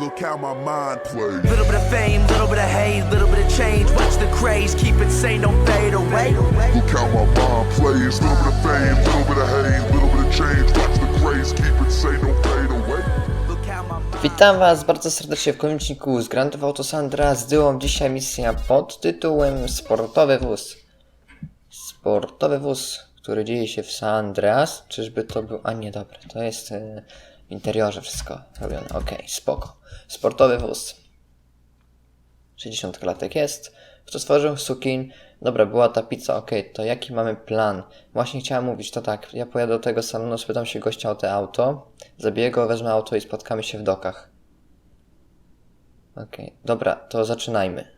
Look how my mind plays. Little bit of fame, little bit of hate, little bit of change. Watch the craze, keep it sane, don't fade away. Look how my mind plays. Little bit of fame, little bit of hate, little bit of change. Watch the craze, keep it sane, don't fade away. Look how my mind. Witam Was bardzo serdecznie w kończniku z Grand Theft Auto San Andreas. Dyłam dzisiaj misja pod tytułem Sportowy wóz. Sportowy wóz, który dzieje się w San Andreas. Czyżby to był... A nie, dobra, to jest e, w interiorze wszystko robione. Okej, spoko. Sportowy wóz. 60 klatek jest. Kto stworzył Sukin? Dobra, była ta pizza, okej, to jaki mamy plan? Właśnie chciałem mówić, to tak, ja pojadę do tego salonu, spytam się gościa o te auto, zabiję go, wezmę auto i spotkamy się w dokach. Okej, dobra, to zaczynajmy.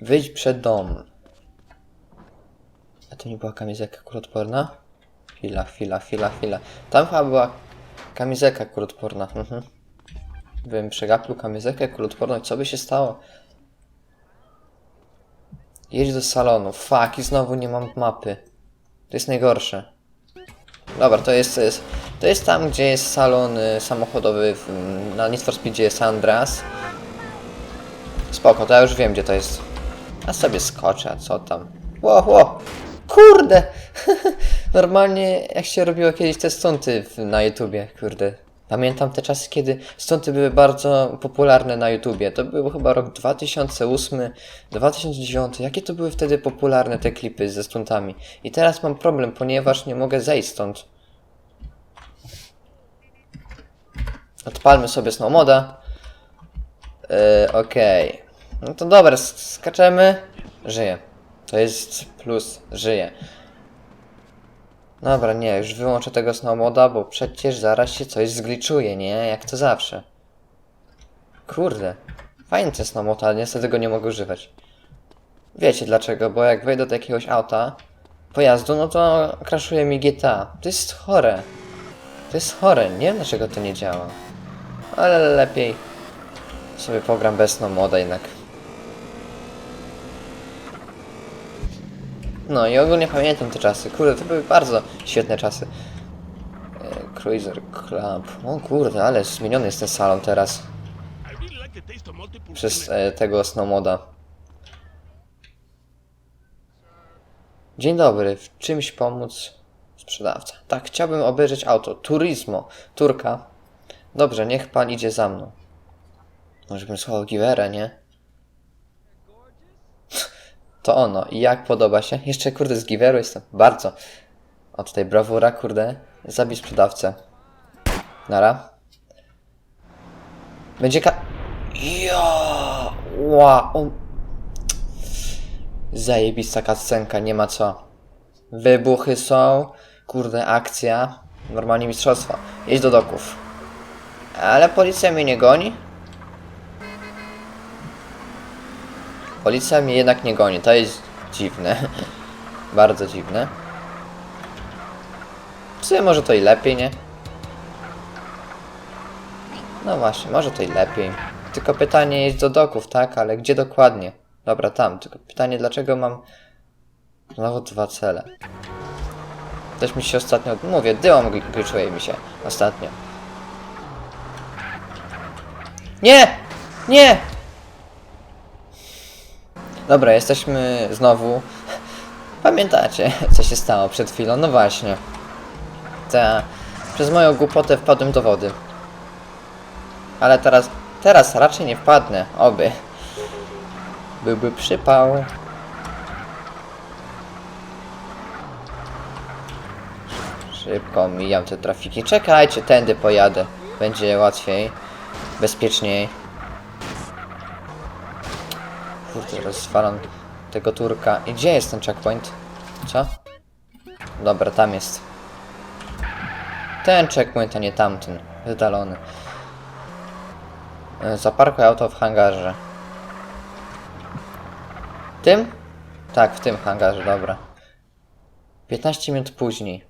Wyjdź przed dom. A to nie była kamizelka kuloodporna? Chwila, chwila, chwila, chwila. Tam chyba była kamizelka kuloodporna. Mhm. Bym przegapił kamizelkę kuloodporną i co by się stało? Jedź do salonu. Fuck, i znowu nie mam mapy. To jest najgorsze. Dobra, to jest, to jest, to jest tam, gdzie jest salon y, samochodowy w, na Need for Speedzie San Andreas. Spoko, to ja już wiem, gdzie to jest. A sobie skoczę, a co tam? Ło, ło! Kurde! Normalnie jak się robiło kiedyś te stunty na YouTubie, kurde. Pamiętam te czasy, kiedy stunty były bardzo popularne na YouTubie. To był chyba rok 2008, 2009. Jakie to były wtedy popularne te klipy ze stuntami? I teraz mam problem, ponieważ nie mogę zejść stąd. Odpalmy sobie snowmoda. Yy, Okej. No to dobra, sk- skaczemy. Żyję. To jest plus, żyję. Dobra, nie, już wyłączę tego snowmoda, bo przecież zaraz się coś zgliczuje, nie? Jak to zawsze. Kurde. Fajny ten snowmod, ale niestety go nie mogę używać. Wiecie dlaczego, bo jak wejdę do jakiegoś auta, pojazdu, no to crashuje mi GTA. To jest chore. To jest chore, nie wiem dlaczego to nie działa. Ale lepiej sobie pogram bez snowmoda jednak. No i ogólnie pamiętam te czasy. Kurde, to były bardzo świetne czasy. E, Cruiser Club. O kurde, ale zmieniony jest ten salon teraz. Przez e, tego snowmoda. Dzień dobry, w czymś pomóc sprzedawca. Tak, chciałbym obejrzeć auto. Turismo. Turka. Dobrze, niech pan idzie za mną. Może bym schował giwerę, nie? To ono. I jak podoba się? Jeszcze kurde z giveru jestem. Bardzo. O tutaj brawura, kurde. Zabij sprzedawcę. Nara. Będzie ka... Ja! Ła! O... Zajebista kascenka, nie ma co. Wybuchy są. Kurde, akcja. Normalnie mistrzostwo. Jedź do doków. Ale policja mnie nie goni? Policja mnie jednak nie goni, to jest dziwne. Bardzo dziwne. W sumie może to i lepiej, nie? No właśnie, może to i lepiej. Tylko pytanie jest do doków, tak? Ale gdzie dokładnie? Dobra, tam. Tylko pytanie, dlaczego mam znowu dwa cele? Też mi się ostatnio... Mówię, dyłom gl- glitchuje mi się ostatnio. Nie! Nie! Dobra, jesteśmy znowu. Pamiętacie, co się stało przed chwilą? No właśnie. Ta, przez moją głupotę wpadłem do wody. Ale teraz, teraz raczej nie wpadnę, oby. Byłby przypał. Szybko mijam te trafiki. Czekajcie, tędy pojadę. Będzie łatwiej, bezpieczniej. Kurde, rozwalam tego turka. I gdzie jest ten checkpoint? Co? Dobra, tam jest. Ten checkpoint, a nie tamten. Wydalony. E, Zaparkuj auto w hangarze. Tym? Tak, w tym hangarze, dobra. 15 minut później.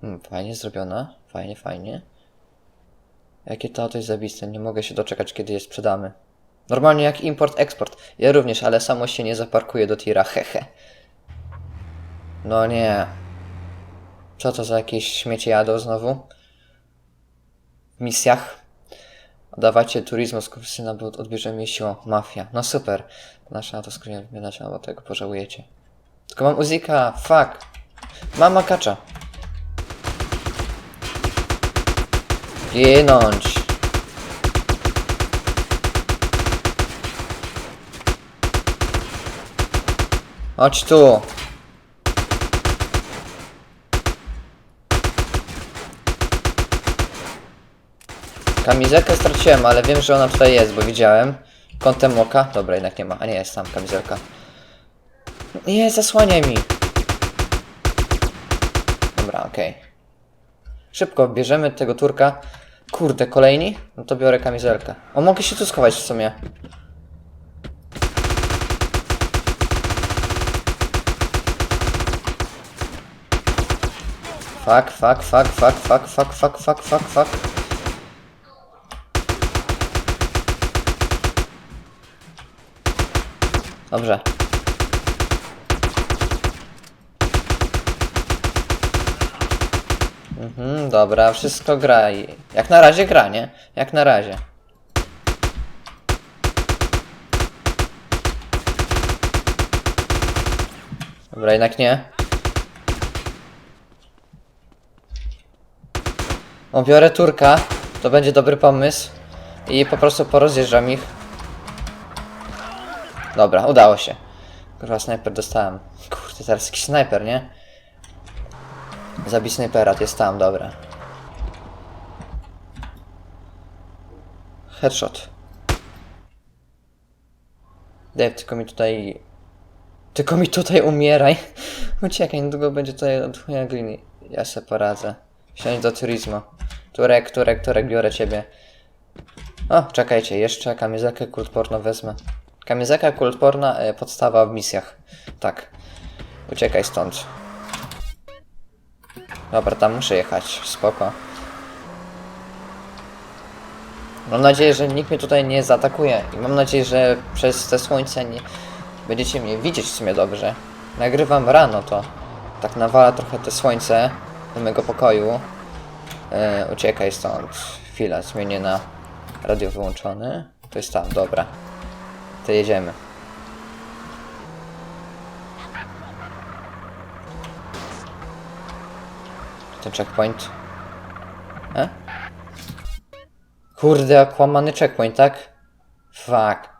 Hmm, fajnie zrobione. Fajnie, fajnie. Jakie to auto jest zabiste, nie mogę się doczekać, kiedy je sprzedamy. Normalnie jak import-eksport. Ja również, ale samo się nie zaparkuje do tira, hehe. No nie. Co to za jakieś śmiecie jadą znowu? W misjach? Dawajcie turizmu z kursyna, bo odbierzemy jej siłą. Mafia. No super. Nasza autoskrynia wymieniacie, albo tego pożałujecie. Tylko mam Uzika, fuck. Mam makacza. Ginąć. Chodź tu. Kamizelkę straciłem, ale wiem, że ona tutaj jest, bo widziałem. Kątem oka. Dobra, jednak nie ma. A nie, jest tam kamizelka. Nie, zasłaniaj mi. Dobra, okej. Szybko, bierzemy tego turka. Kurde, kolejni? No to biorę kamizelkę. O, mogę się tu schować w sumie. Fuck, fuck, fuck, fuck, fuck, fuck, fuck, fuck, fuck, fuck. Dobrze. Mhm, dobra, wszystko gra i... Jak na razie gra, nie? Jak na razie. Dobra, jednak nie. O, biorę turka. To będzie dobry pomysł. I po prostu porozjeżdżam ich. Dobra, udało się. Kurwa, snajper dostałem. Kurde, teraz jakiś snajper, nie? Zabij snajpera, jest tam, dobra. Headshot. Dave, tylko mi tutaj... Tylko mi tutaj umieraj. Uciekaj, niedługo będzie tutaj od chuja gliny. Ja se poradzę. Siądź do turizmu. Turek, Turek, Turek, biorę ciebie. O, czekajcie, jeszcze kamizelkę kult porno wezmę. Kamizelka kult porna, e, podstawa w misjach. Tak. Uciekaj stąd. Dobra, tam muszę jechać, spoko. Mam nadzieję, że nikt mnie tutaj nie zaatakuje i mam nadzieję, że przez te słońce nie będziecie mnie widzieć w sumie dobrze. Nagrywam rano to. Tak nawala trochę te słońce do mojego pokoju. E, uciekaj stąd. Chwila, zmienię na radio wyłączony. To jest tam, dobra. To jedziemy. Ten checkpoint. E? Kurde, okłamany checkpoint, tak? Fuck.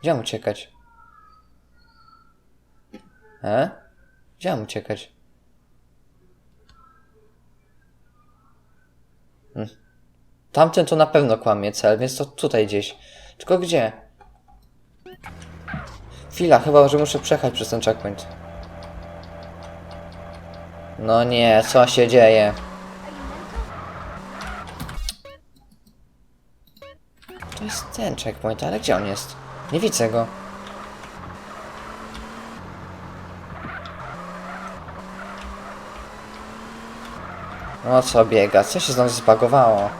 Gdzie mam uciekać? E? Gdzie mam uciekać? Hmm. Tamten to na pewno kłamie cel, więc to tutaj gdzieś. Tylko gdzie? Chwila, chyba, że muszę przejechać przez ten checkpoint. No nie, co się dzieje? To jest ten checkpoint, ale gdzie on jest? Nie widzę go. No co biega? Co się znowu zbagowało?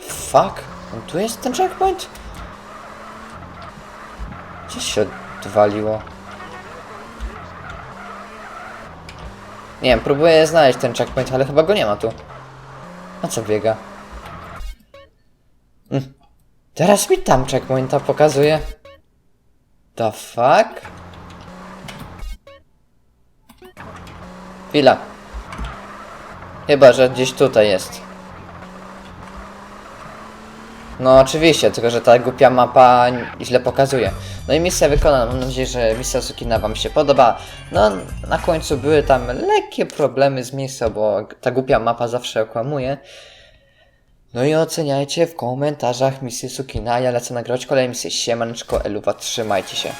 Fuck? On tu jest ten checkpoint? Gdzieś się odwaliło. Nie wiem, próbuję znaleźć ten checkpoint, ale chyba go nie ma tu. A co biega? Mm. Teraz mi tam checkpointa pokazuje. The fuck? Chwila. Chyba, że gdzieś tutaj jest. No oczywiście, tylko że ta głupia mapa źle pokazuje. No i misja wykonana, mam nadzieję, że misja Sukina wam się podoba. No, na końcu były tam lekkie problemy z misją, bo ta głupia mapa zawsze okłamuje. No i oceniajcie w komentarzach misję Sukina, ja lecę nagrać kolejne misje. Siemaneczko, Eluwa, trzymajcie się.